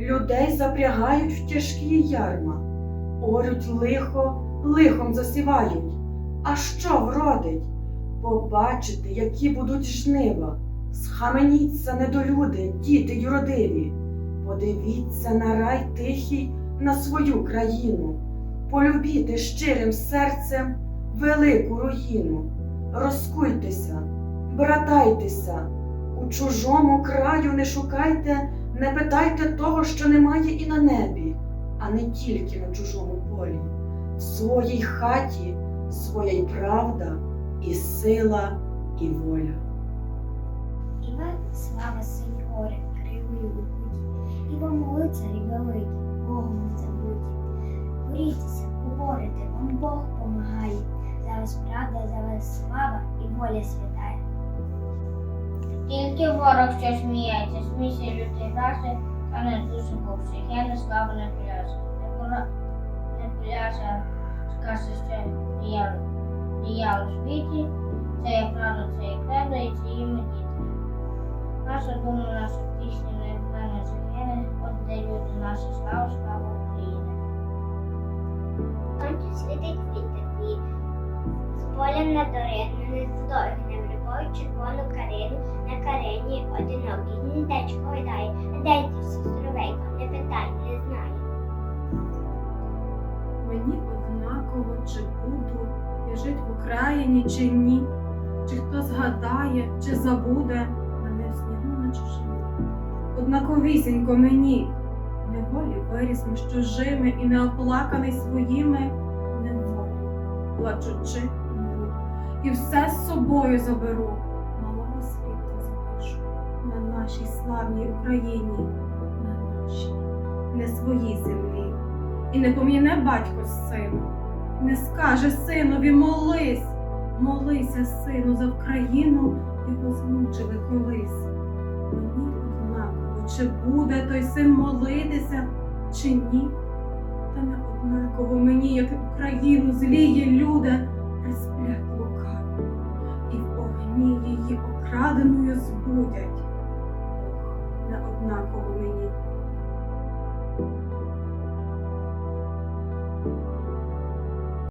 людей запрягають в тяжкі ярма, орють лихо, лихом засівають. А що вродить? Побачите, які будуть жнива, схаменіться, недолюди, діти юродиві, подивіться на рай тихий, на свою країну, полюбіте щирим серцем велику руїну, розкуйтеся, братайтеся, у чужому краю не шукайте, не питайте того, що немає і на небі, а не тільки на чужому полі, в своїй хаті своя й правда і сила, і воля. І вам слава синь гори, кривою путі, і вам лицарі великі, Богом не забуті. Борітеся, поборете, вам Бог помагає. За вас правда, за вас слава і воля святая. Тільки ворог, що сміється, смійся лютий рази, та не дуже бувши. Я не слава не пляже. Не пляже, скаже, що я діяв у світі, це є правда, це є кредо, і це є діти. Наша дума, наша пісня не не загине, от де люди, наша слава, слава України. Сонце світить від теплі, з поля на дорину, не здоргне гніздечко гойдає, де ті сестровейко, не питай, не знає. Мені однаково, чи буду я жить в Україні, чи ні, чи хто згадає, чи забуде мене в снігу на чужині. Однаковісінько мені, неволі виріс між чужими і неоплаканий своїми. Неволі, плачучи. І все з собою заберу, нашій славній Україні, на нашій, не своїй землі. І не пом'яне батько сину, не скаже синові молись, молися, сину, за Вкраїну, його змучили колись. Мені однаково, чи буде той син молитися, чи ні. Та не однаково мені, як Україну зліє люди, присплять лукаві, і в огні її окраденою збудять не однаково мені.